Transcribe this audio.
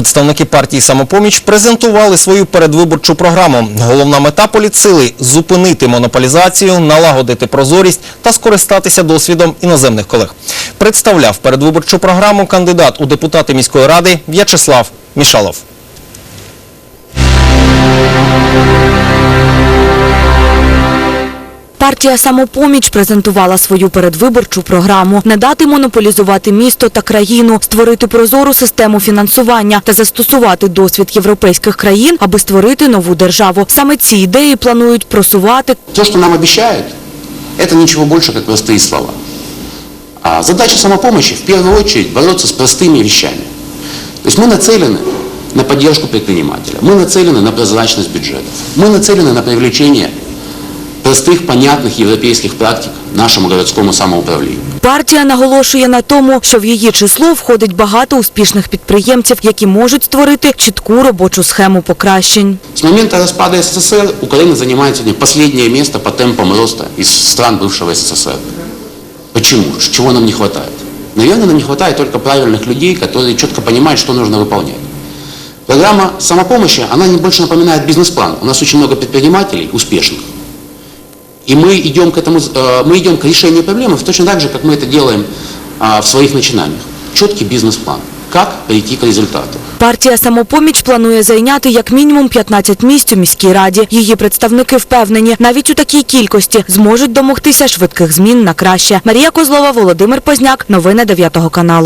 Представники партії «Самопоміч» презентували свою передвиборчу програму. Головна мета політсили – зупинити монополізацію, налагодити прозорість та скористатися досвідом іноземних колег. Представляв передвиборчу програму кандидат у депутати міської ради В'ячеслав Мішалов. Партія «Самопоміч» презентувала свою передвиборчу програму не дати монополізувати місто та країну, створити прозору систему фінансування та застосувати досвід європейських країн, аби створити нову державу. Саме ці ідеї планують просувати То, что нам обещают, это ничего больше, как простые слова. А задача самопомощи в первую очередь бороться с простыми вещами. То есть мы нацелены на поддержку предпринимателя, мы нацелены на прозрачность бюджетов, мы нацелены на привлечение простых, понятных европейских практик нашему городскому самоуправлению. Партія наголошує на тому, що в її число входить багато успішних підприємців, які можуть створити чітку робочу схему покращень. С момента распада СССР Украина занимает сегодня последнее место по темпам роста из стран бывшего СССР. Почему? Чего нам не хватает? Наверное, нам не хватает только правильных людей, которые четко понимают, что нужно выполнять. Программа самопомощи, она не больше напоминает бизнес-план. У нас очень много предпринимателей успешных. И мы идем к этому, э, мы идем к решению проблемы точно так же, как мы это делаем а, в своих начинаниях. Четкий бизнес-план. Как прийти к результату. Партія «Самопоміч» планує зайняти як мінімум 15 місць у міській раді. Її представники впевнені, навіть у такій кількості зможуть домогтися швидких змін на краще. Марія Козлова, Володимир Позняк. Новини 9 каналу.